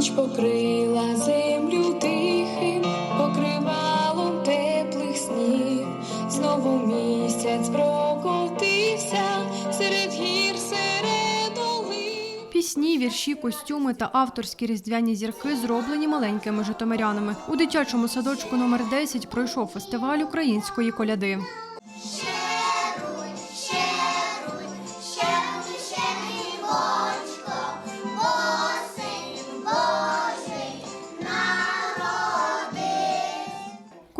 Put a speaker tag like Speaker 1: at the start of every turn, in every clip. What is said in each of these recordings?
Speaker 1: ніч покрила землю тихим покривалом теплих снів. Знову місяць прокотився серед гір, серед долин.
Speaker 2: Пісні, вірші, костюми та авторські різдвяні зірки зроблені маленькими житомирянами. У дитячому садочку номер 10 пройшов фестиваль української коляди.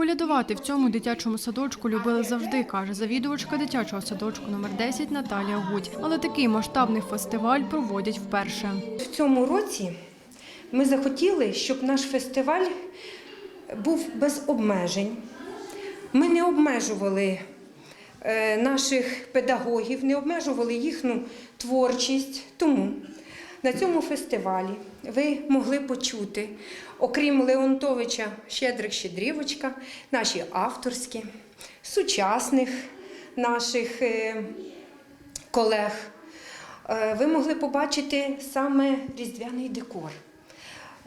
Speaker 2: Колядувати в цьому дитячому садочку любили завжди, каже завідувачка дитячого садочку номер 10 Наталія Гудь. Але такий масштабний фестиваль проводять вперше.
Speaker 3: В цьому році ми захотіли, щоб наш фестиваль був без обмежень. Ми не обмежували е, наших педагогів, не обмежували їхню творчість. Тому на цьому фестивалі ви могли почути, окрім Леонтовича Щедрик Щедрівочка, наші авторські, сучасних наших е, колег. Е, ви могли побачити саме різдвяний декор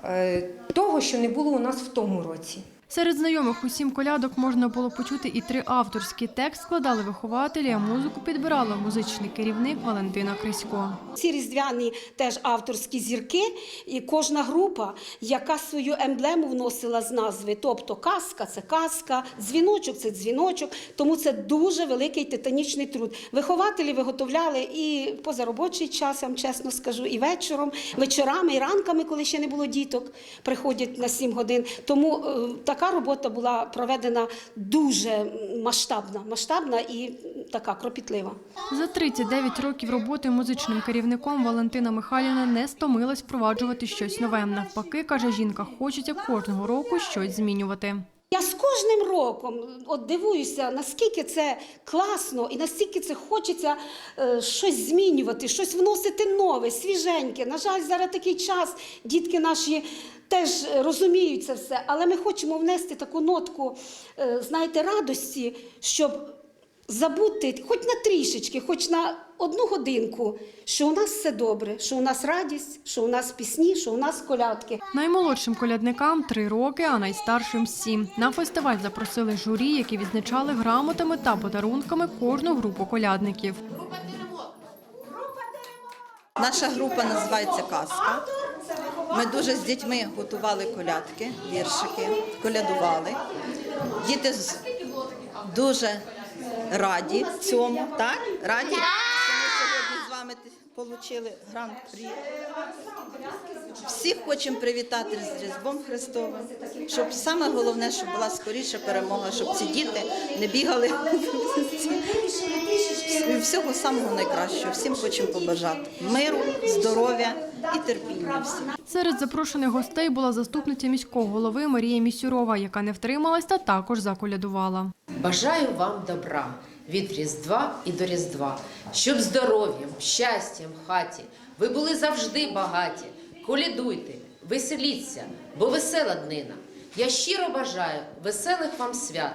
Speaker 3: е, того, що не було у нас в тому році.
Speaker 2: Серед знайомих усім колядок можна було почути і три авторські. Текст складали вихователі, а музику підбирала музичний керівник Валентина Крисько.
Speaker 4: Ці різдвяні теж авторські зірки, і кожна група, яка свою емблему вносила з назви. Тобто казка це казка, дзвіночок це дзвіночок. Тому це дуже великий титанічний труд. Вихователі виготовляли і позаробочий час, я вам чесно скажу, і вечором, вечорами, і ранками, коли ще не було діток, приходять на 7 годин. Тому е, така робота була проведена дуже масштабна, масштабна і така кропітлива.
Speaker 2: За 39 років роботи музичним керівником Валентина Михайлівна не стомилась впроваджувати щось нове. Навпаки, каже жінка, хочеться кожного року щось змінювати.
Speaker 4: Я з кожним роком от дивуюся, наскільки це класно і наскільки це хочеться е, щось змінювати, щось вносити нове, свіженьке. На жаль, зараз такий час, дітки наші теж розуміють це все, але ми хочемо внести таку нотку, е, знаєте, радості, щоб забути хоч на трішечки, хоч на одну годинку, що у нас все добре, що у нас радість, що у нас пісні, що у нас колядки.
Speaker 2: Наймолодшим колядникам три роки, а найстаршим сім. На фестиваль запросили журі, які відзначали грамотами та подарунками кожну групу колядників.
Speaker 5: Наша група називається Казка. Ми дуже з дітьми готували колядки, віршики, колядували. Діти з- дуже раді цьому, так? Раді? Що ми сьогодні з вами отримали гран-прі. Всіх хочемо привітати з Різдвом Христовим, щоб саме головне, щоб була скоріша перемога, щоб ці діти не бігали. Всього самого найкращого. Всім хочемо побажати миру, здоров'я і терпіння всім.
Speaker 2: Серед запрошених гостей була заступниця міського голови Марія Місюрова, яка не втрималась та також заколядувала.
Speaker 6: Бажаю вам добра від Різдва і до Різдва, щоб здоров'ям, щастям в хаті ви були завжди багаті. Колядуйте, веселіться, бо весела днина. Я щиро бажаю веселих вам свят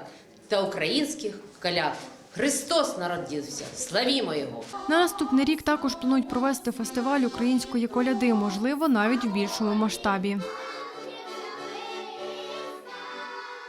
Speaker 6: та українських коляд. Христос народився, славімо Його!
Speaker 2: На наступний рік також планують провести фестиваль української коляди, можливо, навіть в більшому масштабі.